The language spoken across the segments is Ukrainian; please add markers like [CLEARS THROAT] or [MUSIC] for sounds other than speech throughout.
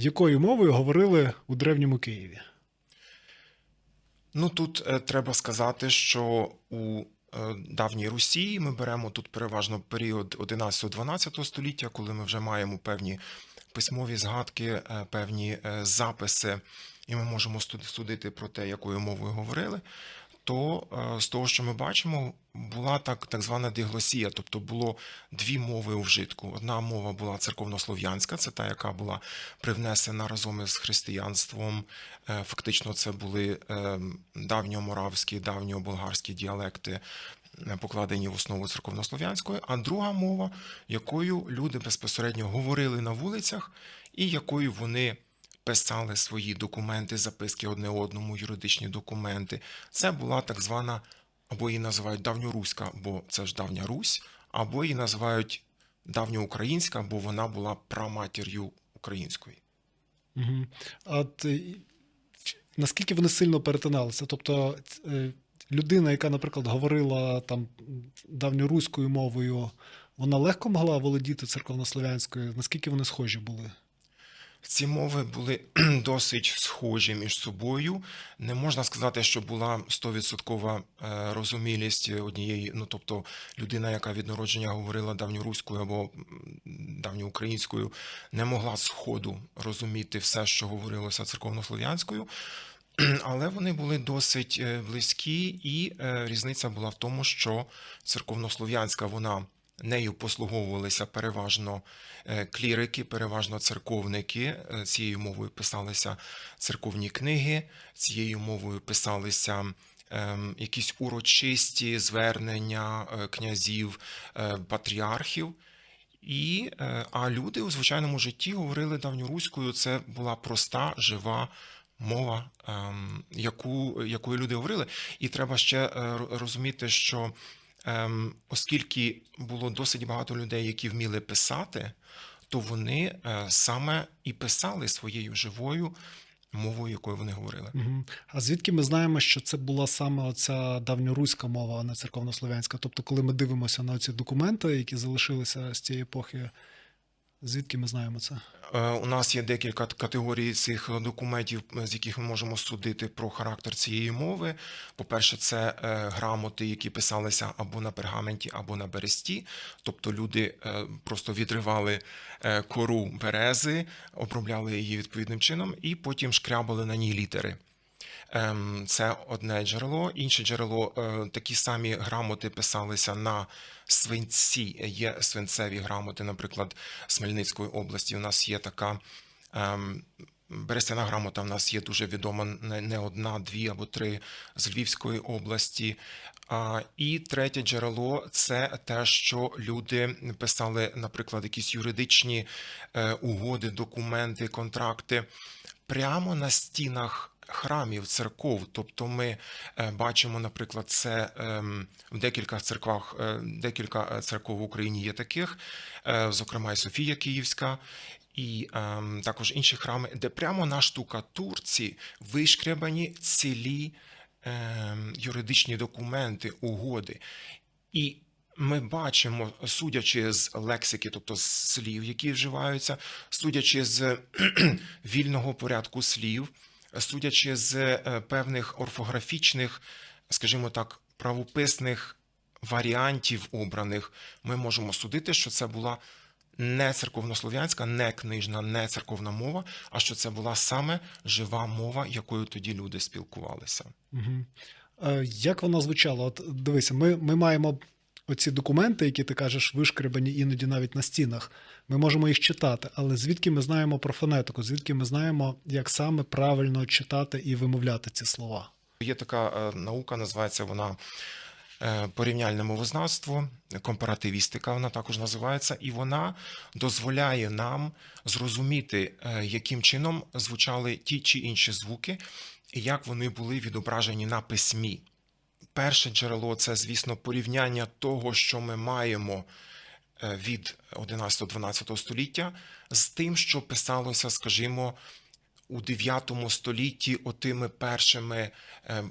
Якою мовою говорили у древньому Києві? Ну тут е, треба сказати, що у е, давній Русі ми беремо тут переважно період 11-12 століття, коли ми вже маємо певні письмові згадки, е, певні е, записи, і ми можемо судити про те, якою мовою говорили. То е, з того, що ми бачимо, була так, так звана диглосія, тобто було дві мови у вжитку. Одна мова була церковнослов'янська, це та, яка була привнесена разом із християнством. Е, Фактично, це були е, давньоморавські, давньоболгарські діалекти, покладені в основу церковнослов'янської, а друга мова, якою люди безпосередньо говорили на вулицях, і якою вони писали свої документи, записки одне одному, юридичні документи. Це була так звана, або її називають давньоруська, бо це ж давня Русь, або її називають давньоукраїнська, бо вона була праматір'ю української. Угу. От е, наскільки вони сильно перетиналися? Тобто е, людина, яка, наприклад, говорила там давньоруською мовою, вона легко могла володіти церковнослов'янською? Наскільки вони схожі були? Ці мови були [CLEARS THROAT] досить схожі між собою. Не можна сказати, що була 100% е, розумілість однієї, ну тобто людина, яка від народження говорила давньоруською або давньоукраїнською, не могла з ходу розуміти все, що говорилося церковнослов'янською. [CLEARS THROAT] Але вони були досить е, близькі, і е, різниця була в тому, що церковнослов'янська вона нею послуговувалися переважно е, клірики, переважно церковники. Е, Цією мовою писалися церковні книги, цією мовою писалися. ем, Якісь урочисті звернення е, князів, патріархів, і, а люди у звичайному житті говорили давньоруською. Це була проста, жива мова, ем, яку, якою люди говорили. І треба ще розуміти, що оскільки було досить багато людей, які вміли писати, то вони е, саме і писали своєю живою мовою, якою вони говорили. А звідки ми знаємо, що це була саме оця давньоруська мова, а не церковнослов'янська? Тобто, коли ми дивимося на ці документи, які залишилися з цієї епохи, звідки ми знаємо це? Е, У нас є декілька категорій цих документів, з яких ми можемо судити про характер цієї мови. По-перше, це е, грамоти, які писалися або на пергаменті, або на бересті. Тобто люди е, просто відривали кору берези, обробляли її відповідним чином, і потім шкрябали на ній літери. Ем, Це одне джерело. Інше джерело е, такі самі грамоти писалися на свинці. Є свинцеві грамоти, наприклад, з Хмельницької області. У нас є така. ем, Берестяна грамота в нас є дуже відома не одна, дві або три з Львівської області. І третє джерело це те, що люди писали, наприклад, якісь юридичні е, угоди, документи, контракти прямо на стінах храмів, церков. Тобто ми е, бачимо, наприклад, це ем, в декілька церквах, е, декілька е, церков в Україні є таких, зокрема і Софія Київська. І ем, також інші храми, де прямо на штукатурці вишкрябані цілі ем, юридичні документи, угоди. І ми бачимо, судячи з лексики, тобто з слів, які вживаються, судячи з [CLEARS THROAT] вільного порядку слів, судячи з е, певних орфографічних, скажімо так, правописних варіантів обраних, ми можемо судити, що це була не церковнослов'янська, не книжна, не церковна мова, а що це була саме жива мова, якою тоді люди спілкувалися. Угу. Як вона звучала? От дивися, ми, ми маємо оці документи, які ти кажеш, вишкребані іноді навіть на стінах. Ми можемо їх читати, але звідки ми знаємо про фонетику? Звідки ми знаємо, як саме правильно читати і вимовляти ці слова? Є така е, наука, називається вона е, порівняльне мовознавство, компаративістика вона також називається, і вона дозволяє нам зрозуміти, е, яким чином звучали ті чи інші звуки, і як вони були відображені на письмі. Перше джерело це, звісно, порівняння того, що ми маємо е, від 11-12 століття, з тим, що писалося, скажімо, у 9 столітті отими першими е,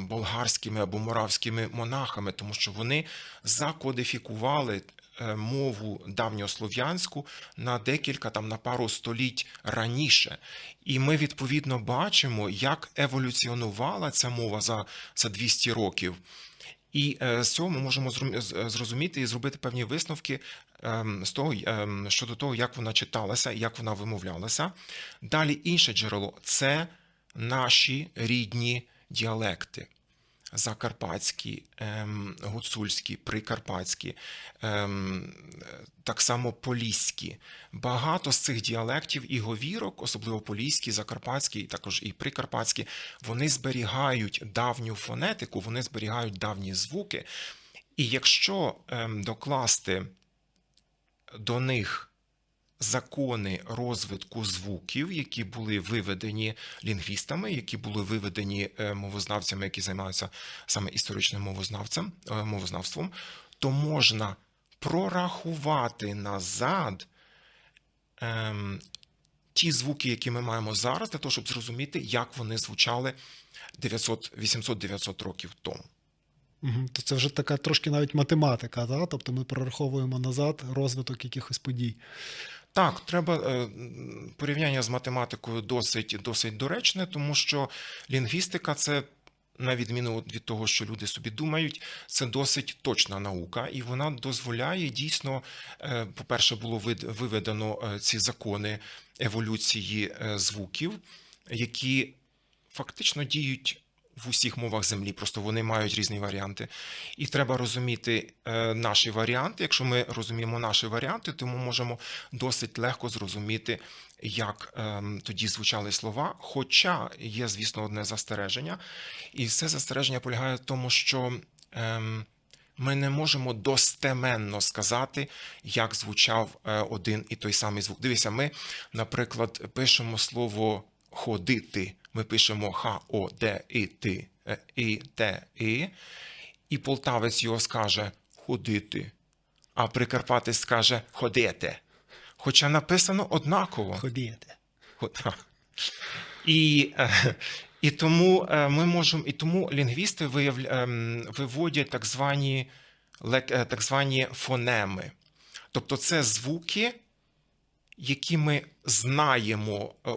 болгарськими або моравськими монахами, тому що вони закодифікували мову давньослов'янську на декілька там на пару століть раніше. І ми відповідно бачимо, як еволюціонувала ця мова за, за 200 років. І е, з цього ми можемо зрозуміти і зробити певні висновки ем, з того, ем, щодо того, як вона читалася як вона вимовлялася. Далі інше джерело це наші рідні діалекти. Закарпатські, ем, гуцульські, прикарпатські, ем, так само поліські. Багато з цих діалектів і говірок, особливо поліські, закарпатські, також і прикарпатські, вони зберігають давню фонетику, вони зберігають давні звуки. І якщо ем, докласти до них закони розвитку звуків, які були виведені лінгвістами, які були виведені е, мовознавцями, які займаються саме історичним мовознавцем, е, мовознавством, то можна прорахувати назад ем, ті звуки, які ми маємо зараз, для того, щоб зрозуміти, як вони звучали 900, 800-900 років тому. То це вже така трошки навіть математика, да? тобто ми прораховуємо назад розвиток якихось подій. Так, треба е, порівняння з математикою досить, досить доречне, тому що лінгвістика це. На відміну від того, що люди собі думають, це досить точна наука, і вона дозволяє дійсно, е, по-перше, було виведено е, ці закони еволюції звуків, які фактично діють в усіх мовах землі, просто вони мають різні варіанти. І треба розуміти е, наші варіанти. Якщо ми розуміємо наші варіанти, то ми можемо досить легко зрозуміти, як ем, тоді звучали слова. Хоча є, звісно, одне застереження, і це застереження полягає в тому, що. Ем, ми не можемо достеменно сказати, як звучав е, один і той самий звук. Дивіться, ми, наприклад, пишемо слово ходити. Ми пишемо Х-О-Д-І-Ти, е, і те і, і полтавець його скаже ходити, а прикарпатець скаже ходити. Хоча написано однаково. Ходієте. І, е, і тому е, ми можемо, і тому лінгвісти виявля, виводять так звані, е, так звані фонеми. Тобто це звуки, які ми знаємо, е,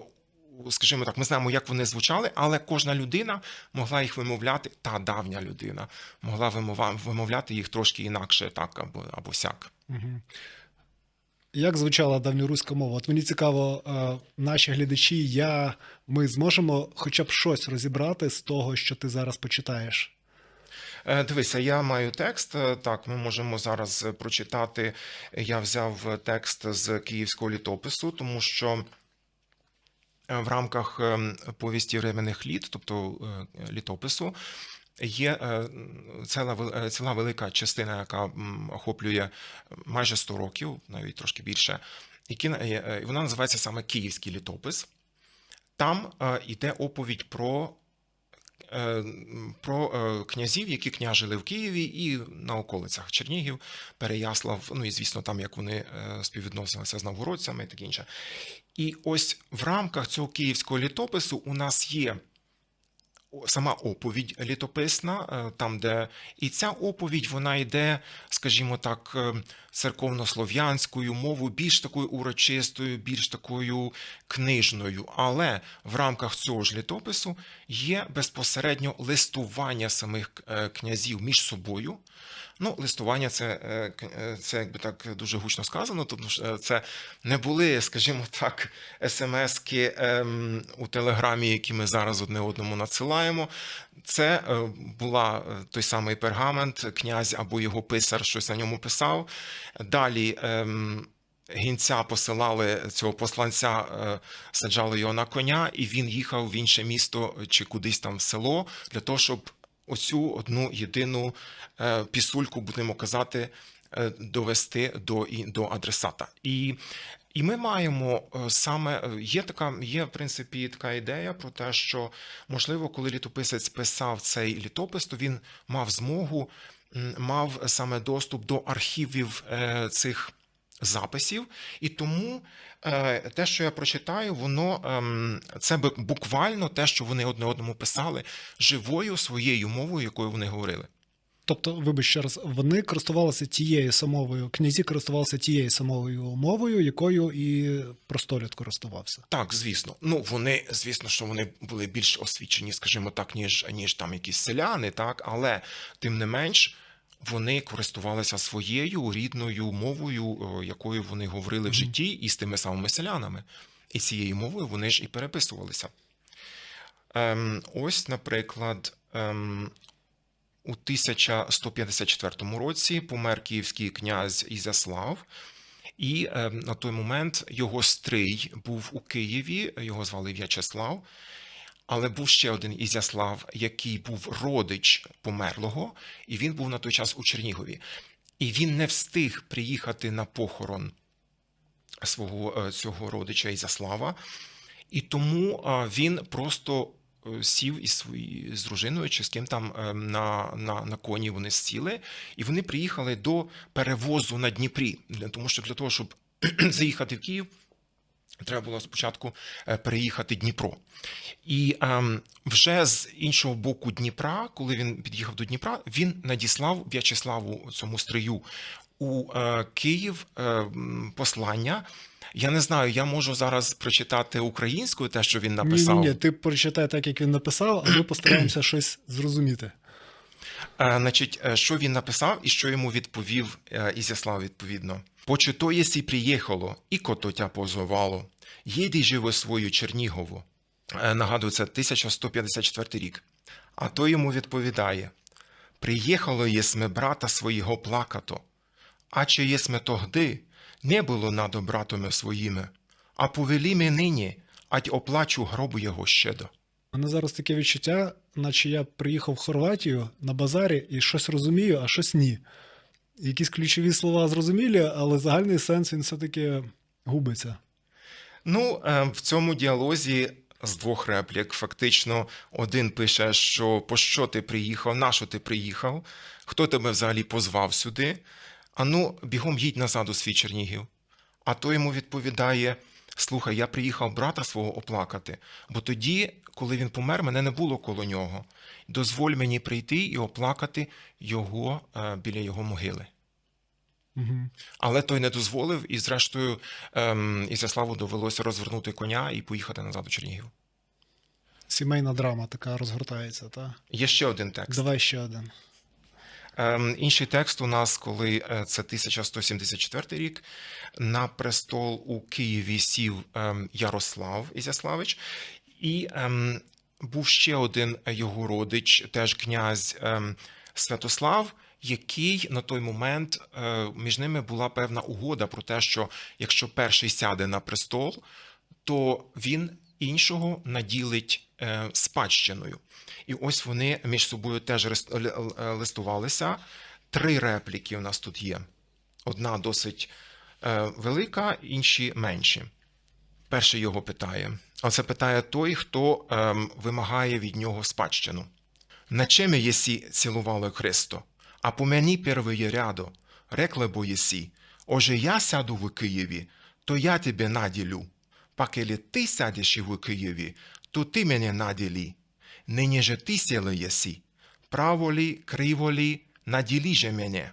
скажімо так, ми знаємо, як вони звучали, але кожна людина могла їх вимовляти, та давня людина могла вимовляти їх трошки інакше, так або, або сяк. Як звучала давньоруська мова? От мені цікаво, е, наші глядачі, я, ми зможемо хоча б щось розібрати з того, що ти зараз почитаєш. Е, Дивися, я маю текст. Е, Так, ми можемо зараз прочитати. Я взяв текст з київського літопису, тому що в рамках ем, повісті временних літ, тобто е, літопису, є е, ціла, е, ціла велика частина, яка охоплює майже 100 років, навіть трошки більше. Е, е, вона називається саме Київський літопис. Там е, йде оповідь про е, про е, князів, які княжили в Києві і на околицях Чернігів, Переяслав, ну і звісно, там як вони е, співвідносилися з новгородцями і таке інше. І ось в рамках цього київського літопису у нас є сама оповідь літописна, е, там, де і ця оповідь вона йде, скажімо так, е, церковнослов'янською мовою, більш такою урочистою, більш такою книжною. Але в рамках цього ж літопису є безпосередньо листування самих е, князів між собою. Ну, листування це, е, е, це якби так дуже гучно сказано, е, це не були, скажімо так, смски ем, у телеграмі, які ми зараз одне одному надсилаємо. Це була той самий пергамент, князь або його писар щось на ньому писав. Далі. Гінця посилали цього посланця, е, саджали його на коня, і він їхав в інше місто чи кудись там в село для того, щоб оцю одну єдину е, пісульку, будемо казати, е, довести до, до адресата. І, і ми маємо саме є така, є в принципі така ідея про те, що можливо, коли літописець писав цей літопис, то він мав змогу, мав саме доступ до архівів цих записів, і тому е, те, що я прочитаю, воно ем, це бу- буквально те, що вони одне одному писали живою своєю мовою, якою вони говорили. Тобто, вибач ще раз, вони користувалися тією самовою, князі користувалися тією самовою мовою, якою і простолюд користувався. Так, звісно. Ну вони, звісно, що вони були більш освічені, скажімо так, ніж ніж там якісь селяни, так, але тим не менш. Вони користувалися своєю рідною мовою, е, якою вони говорили в житті, і з тими самими селянами. І цією мовою вони ж і переписувалися. Ем, ось, наприклад, ем, у 1154 році помер київський князь Ізяслав, і е, на той момент його стрий був у Києві, його звали В'ячеслав. Але був ще один Ізяслав, який був родич померлого, і він був на той час у Чернігові. І він не встиг приїхати на похорон свого е, цього родича Ізяслава, і тому е, він просто е, сів із своєю з дружиною чи з ким там на, на, на коні вони сіли, і вони приїхали до перевозу на Дніпрі. Тому що для того, щоб [CLEARS THROAT] заїхати в Київ, треба було спочатку е, переїхати Дніпро. І ем, вже з іншого боку Дніпра, коли він під'їхав до Дніпра, він надіслав В'ячеславу цьому стрию у е, Київ е, послання. Я не знаю, я можу зараз прочитати українською те, що він написав. Ні, ні, ти прочитай так, як він написав, а ми постараємося щось зрозуміти. Е, Значить, е, що він написав і що йому відповів е, Ізяслав відповідно. Почито єсі приїхало, і кото тя позовало. Єди живо свою Чернігову. Нагадую, це 1154 рік. А той йому відповідає: Приїхало єсме брата свого плакато, а чи єсме тогди, не було надо братами своїми, а повелі ми нині, ать оплачу гробу його щедо. Мене зараз таке відчуття, наче я приїхав в Хорватію на базарі і щось розумію, а щось ні. Якісь ключові слова зрозумілі, але загальний сенс він все-таки губиться. Ну, е, в цьому діалозі з двох реплік фактично один пише, що по що ти приїхав, на що ти приїхав, хто тебе взагалі позвав сюди. А ну, бігом їдь назад у свій Чернігів. А той йому відповідає: Слухай, я приїхав брата свого оплакати, бо тоді, коли він помер, мене не було коло нього. Дозволь мені прийти і оплакати його е, біля його могили. Угу. Але той не дозволив, і зрештою ем, Ізяславу довелося розвернути коня і поїхати назад у Чернігів. Сімейна драма така розгортається, та? Є ще один текст. Давай ще один. Ем, інший текст у нас, коли е, це 1174 рік, на престол у Києві сів ем, Ярослав Ізяславич, і ем, був ще один його родич, теж князь Святослав, який на той момент е, між ними була певна угода про те, що якщо перший сяде на престол, то він іншого наділить е, спадщиною. І ось вони між собою теж листувалися. Три репліки у нас тут є. Одна досить е, велика, інші менші. Перший його питає. А це питає той, хто ем, вимагає від нього спадщину. На чеме єсі цілувало Христо? А по мені первої рядо, рекле бо єсі, оже я сяду в Києві, то я тебе наділю. Сядеш і в Києві, то ти мене наділі. Нині же ти сіли єсі, право лі, криво лі, наділі же мене.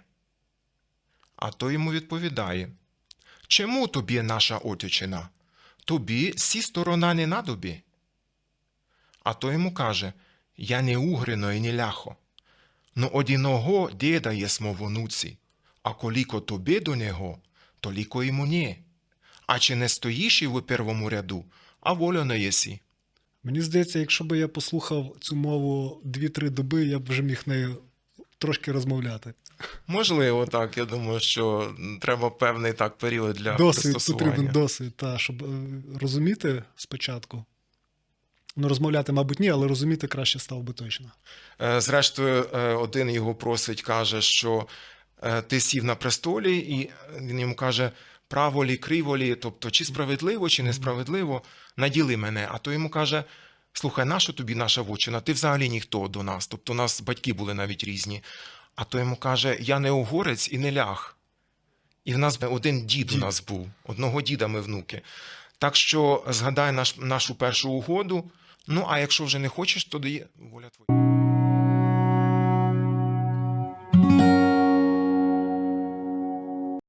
А той йому відповідає, чому тобі наша отчина? Тобі сі сторона не надобі. А той йому каже, я не угрино і не ляхо. Но одиного діда єсмо вонуці, а коліко тобі до нього, то ліко і мені. А чи не стоїш і в первому ряду, а волю не єсі. Мені здається, якщо б я послухав цю мову 2-3 доби, я б вже міг нею трошки розмовляти. Можливо, так. Я думаю, що треба певний так період для Досвід потрібен досвід, та, щоб е, розуміти спочатку. Ну, розмовляти, мабуть, ні, але розуміти краще став би точно. Е, Зрештою, е, один його просить, каже, що ти сів на престолі, і він йому каже: право лі, криво лі, тобто чи справедливо, чи несправедливо, наділи мене. А той йому каже: слухай, наша тобі наша вочина, ти взагалі ніхто до нас. Тобто, у нас батьки були навіть різні. А той йому каже: Я не угорець і не ляг. І в нас один дід у нас був, одного діда ми внуки. Так що згадай наш, нашу першу угоду. Ну, а якщо вже не хочеш, то дає воля твоя.